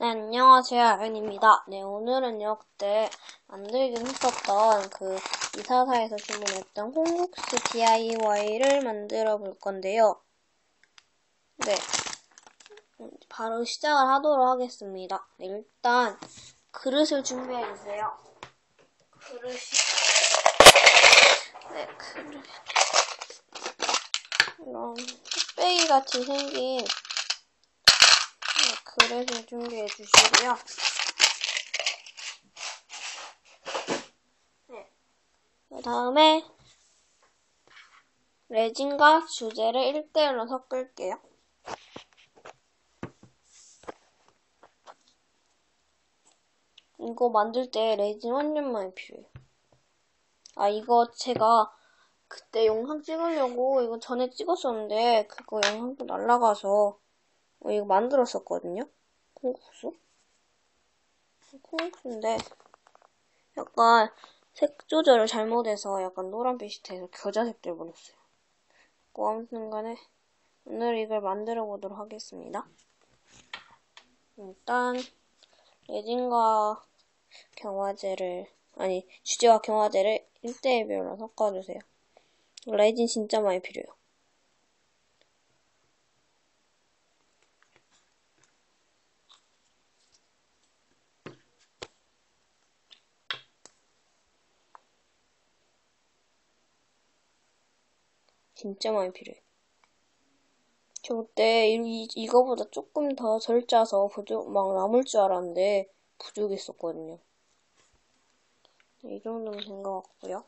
네, 안녕하세요. 아연입니다. 네, 오늘은요, 그때 만들긴 했었던 그 이사사에서 주문했던 콩국수 DIY를 만들어 볼 건데요. 네. 바로 시작을 하도록 하겠습니다. 네, 일단 그릇을 준비해 주세요. 그릇이 네, 그릇 이런 뚝배기 같이 생긴 네, 그릇을 준비해 주시고요. 네. 그 다음에 레진과 주제를 1대1로 섞을게요. 이거 만들 때 레진 많이 필요해요. 아, 이거 제가 그때 영상 찍으려고 이거 전에 찍었었는데 그거 영상도 날라가서 어, 이거 만들었었거든요. 콩국수. 콩국수인데 약간 색 조절을 잘못해서 약간 노란빛이 돼서 겨자색 돼버렸어요. 뭐 아무튼 간에 오늘 이걸 만들어 보도록 하겠습니다. 일단 레진과 경화제를 아니 주제와 경화제를 1대1별로 섞어주세요. 레진 진짜 많이 필요해요. 진짜 많이 필요해. 저 그때 이, 이거보다 조금 더덜 짜서 부족, 막 남을 줄 알았는데 부족했었거든요. 네, 이 정도면 된 것 같고요.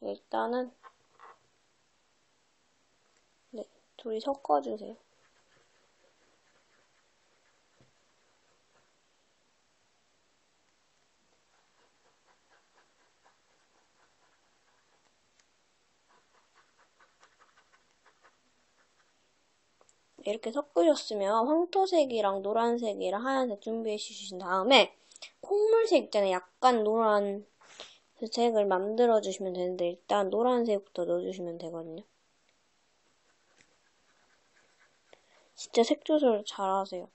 네, 일단은 네, 둘이 섞어주세요. 이렇게 섞으셨으면 황토색이랑 노란색이랑 하얀색 준비해 주신 다음에 콩물색 있잖아요. 약간 노란 색을 만들어 주시면 되는데 일단 노란색부터 넣어주시면 되거든요. 진짜 색 조절 잘 하세요.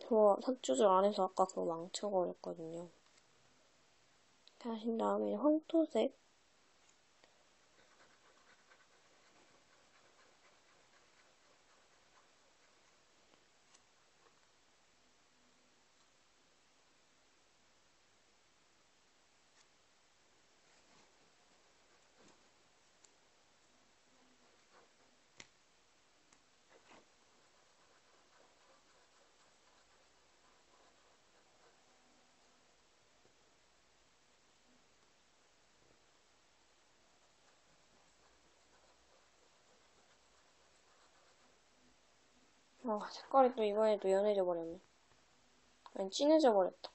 저색 조절 안 해서 아까 그거 망쳐버렸거든요. 하신 다음에 황토색 아, 색깔이 또 이번에도 연해져 버렸네. 아니, 진해져 버렸다.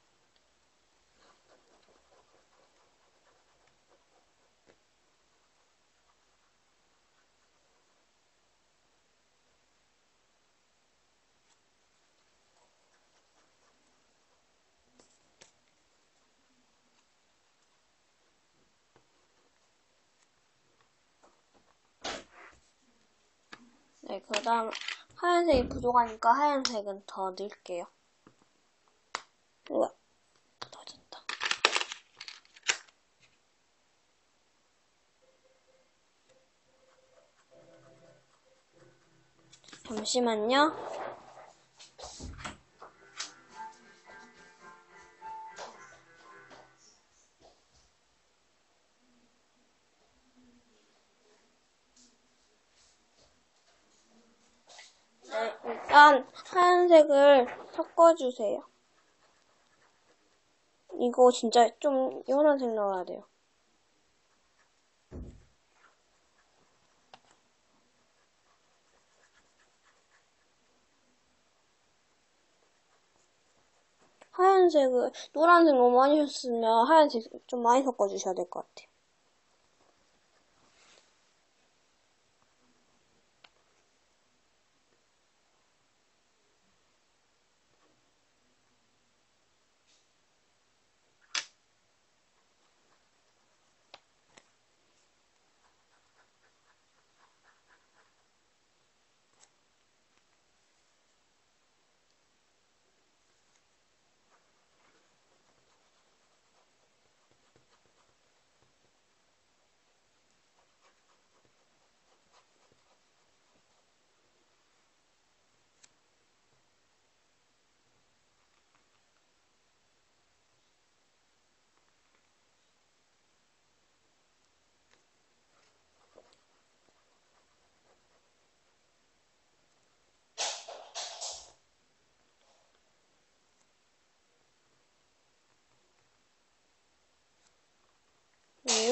네, 그 다음 하얀색이 부족하니까 하얀색은 더 넣을게요. 우와, 터졌다. 잠시만요. 일단 하얀색을 섞어주세요. 이거 진짜 좀 연한 색 넣어야 돼요. 하얀색을 노란색 너무 많이 셨으면 하얀색 좀 많이 섞어주셔야 될 것 같아요.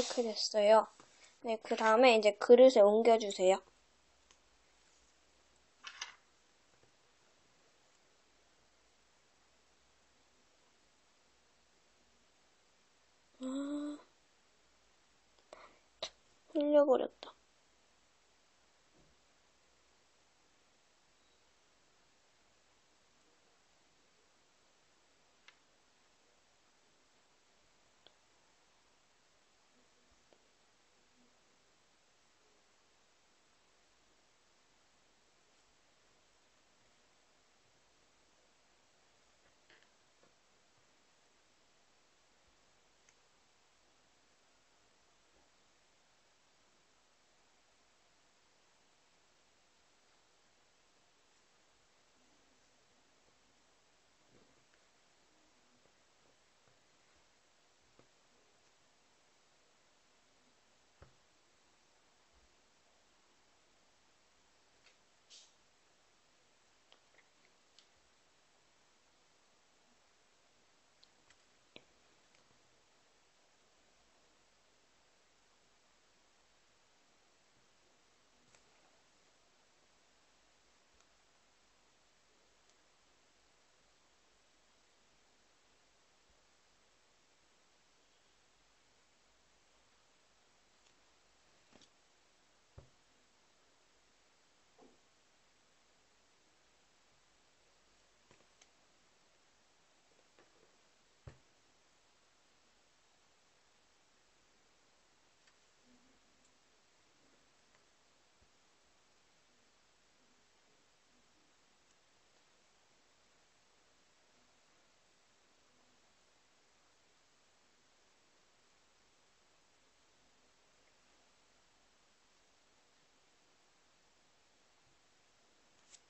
이렇게 됐어요. 네, 그 다음에 이제 그릇에 옮겨주세요. 아, 흘려버렸다.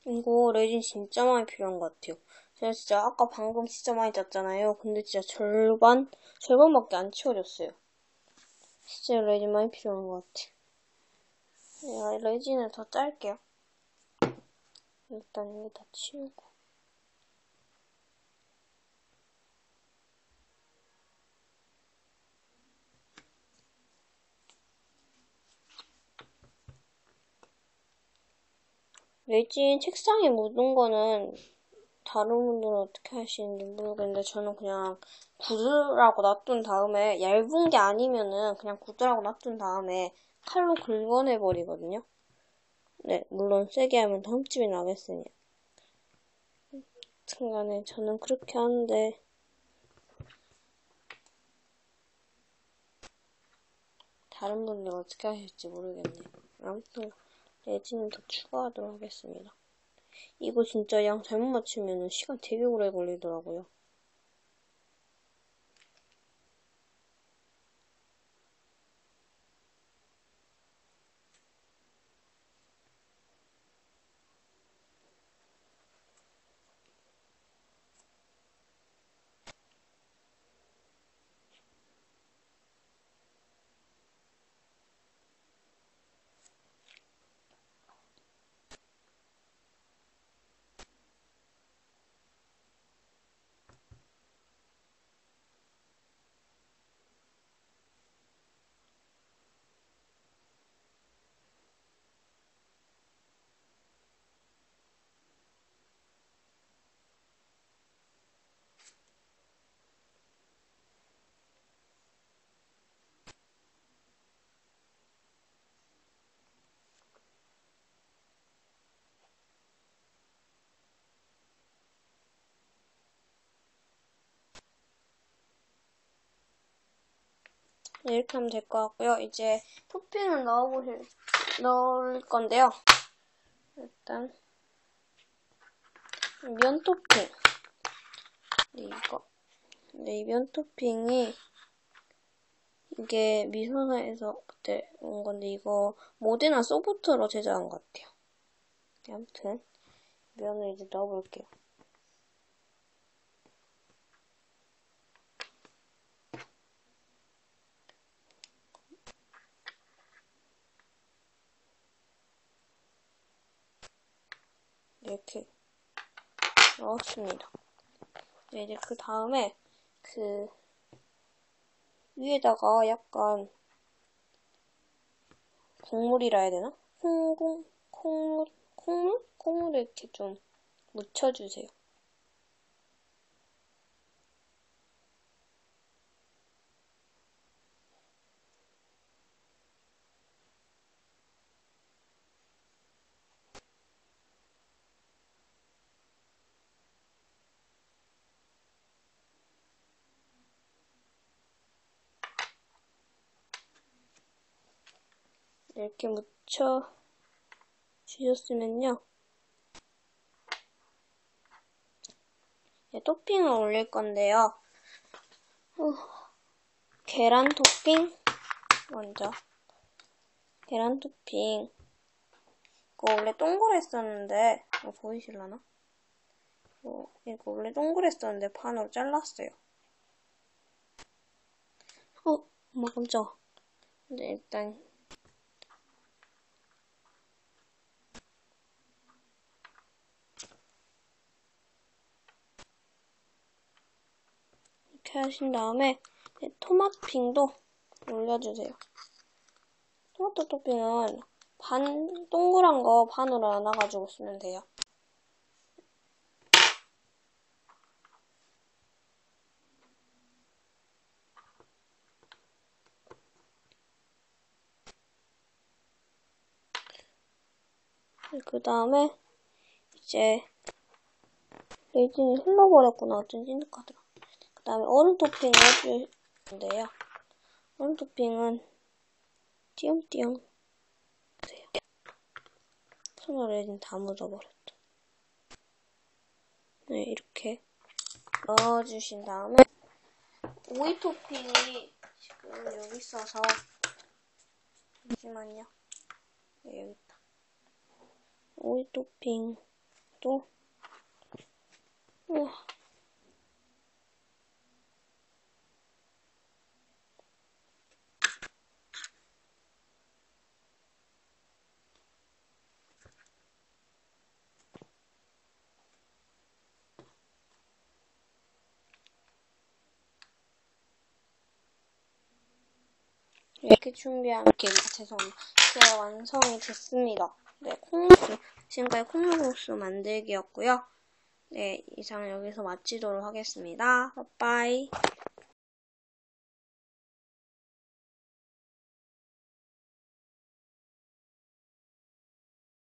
이거 레진 진짜 많이 필요한 것 같아요. 제가 진짜 아까 방금 진짜 많이 짰잖아요. 근데 진짜 절반, 절반밖에 안 치워졌어요. 진짜 레진 많이 필요한 것 같아요. 야, 레진을 더 짤게요. 일단 이거 다 치우고. 레진 책상에 묻은 거는 다른 분들은 어떻게 하시는지 모르겠는데 저는 그냥 굳으라고 놔둔 다음에 얇은 게 아니면은 그냥 굳으라고 놔둔 다음에 칼로 긁어내 버리거든요. 네, 물론 세게 하면 더 흠집이 나겠으니. 순간에 저는 그렇게 하는데 다른 분들 어떻게 하실지 모르겠네요. 아무튼 레진은 더 추가하도록 하겠습니다. 이거 진짜 양 잘못 맞추면 시간 되게 오래 걸리더라고요. 이렇게 하면 될 것 같고요. 이제 토핑을 넣어보실, 넣을 건데요. 일단, 면 토핑. 네, 이거. 네, 이면 토핑이, 이게 미소사에서 그때 온 건데, 이거 모데나 소프트로 제작한 것 같아요. 네, 아무튼, 면을 이제 넣어볼게요. 이렇게 넣었습니다. 네, 이제 그 다음에 그 위에다가 약간 국물이라 해야 되나? 콩, 콩, 콩물? 콩물? 콩물을 이렇게 좀 묻혀주세요. 이렇게 묻혀 주셨으면요. 네, 토핑을 올릴 건데요. 어, 계란 토핑 먼저 계란 토핑 이거 원래 동그랬었는데 어, 보이실라나? 어, 이거 원래 동그랬었는데 반으로 잘랐어요. 어, 엄마 깜짝. 근데 일단 이렇게 하신 다음에 토마핑도 올려주세요. 토마토 토핑은 반 동그란 거 반으로 나눠가지고 쓰면 돼요. 그 다음에 이제 레진이 흘러버렸구나. 어쩐 찐득하더라. 그 다음에 얼음 토핑을 해줄 건데요. 얼음 토핑은 띄엄띄엄. 손으로 레진 다 묻어버렸다. 네, 이렇게 넣어주신 다음에 오이 토핑이 지금 여기 있어서 잠시만요. 네, 여기 있다. 오이 토핑도 우와. 이렇게 준비한 게 죄송합니다. 이제 완성이 됐습니다. 네, 콩국수. 지금까지 콩국수 만들기였고요. 네, 이상 여기서 마치도록 하겠습니다. 빠빠이.